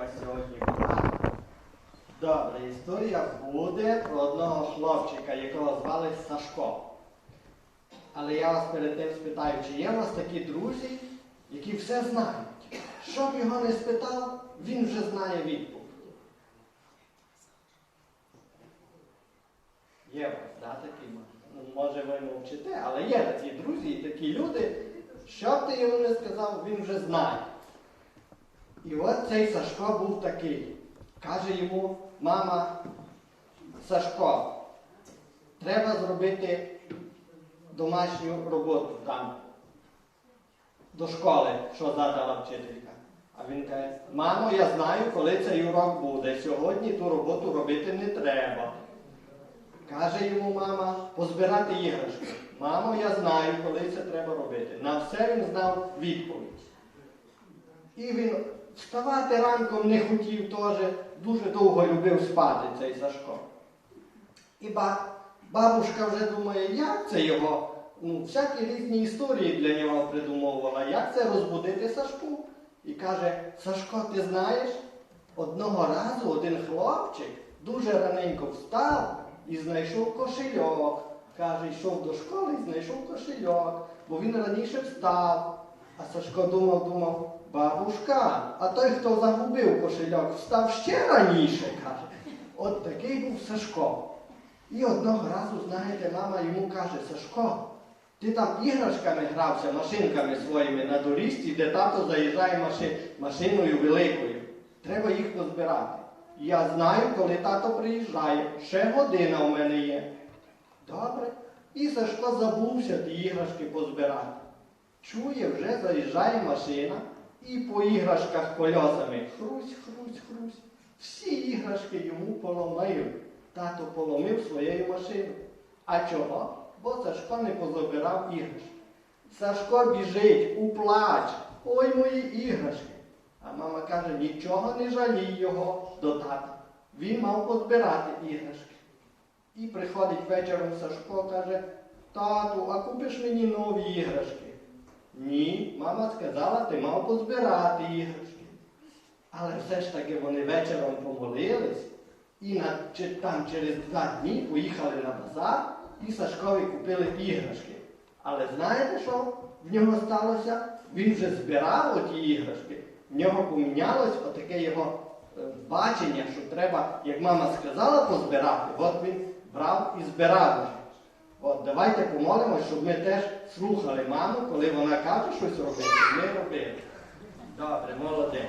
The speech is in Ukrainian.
як сьогодні багато. Добре, історія буде про одного хлопчика, якого звали Сашко. Але я вас перед тим спитаю, чи є у вас такі друзі, які все знають? Що б його не спитав, він вже знає відповідь. Є вас, да, такі? Ну, може ви мовчите, але є такі друзі і такі люди, що б ти йому не сказав, він вже знає. І от цей Сашко був такий. Каже йому мама Сашко, треба зробити домашню роботу там, до школи, що задала вчителька. А він каже, мамо, я знаю, коли цей урок буде. Сьогодні ту роботу робити не треба. Каже йому мама, позбирати іграшки. Мамо, я знаю, коли це треба робити. На все він знав відповідь. І він вставати ранком не хотів теж, дуже довго любив спати цей Сашко. І ба, бабушка вже думає, як це його, ну, всякі різні історії для нього придумовувала, як це розбудити Сашку. І каже, Сашко, ти знаєш, одного разу один хлопчик дуже раненько встав і знайшов кошельок. Каже, йшов до школи і знайшов кошельок, бо він раніше встав. А Сашко думав, думав, бабушка, а той, хто загубив кошельок, встав ще раніше, каже. От такий був Сашко. І одного разу, знаєте, мама йому каже, Сашко, ти там іграшками грався, машинками своїми на доріжці, де тато заїжджає маши- машиною великою. Треба їх позбирати. Я знаю, коли тато приїжджає, ще година у мене є. Добре. І Сашко забувся ті іграшки позбирати. Чує, вже заїжджає машина і по іграшках кольосами хрусь, хрусь, хрусь. Всі іграшки йому поломив. Тато поломив своєю машиною. А чого? Бо Сашко не позабирав іграшки. Сашко біжить у плач. Ой мої іграшки. А мама каже, нічого не жалій його до тата. Він мав позбирати іграшки. І приходить вечором Сашко, каже, тату, а купиш мені нові іграшки? Мама сказала, ти мав позбирати іграшки. Але все ж таки вони вечором помолились і на, чи, там через два дні поїхали на базар і Сашкові купили іграшки. Але знаєте, що в нього сталося? Він вже збирав оті іграшки, в нього помінялось отаке його е, бачення, що треба, як мама сказала, позбирати, от він брав і збирав. От давайте помолимося, щоб ми теж слухали маму, коли вона каже щось робити, ми робили. Добре, молимо.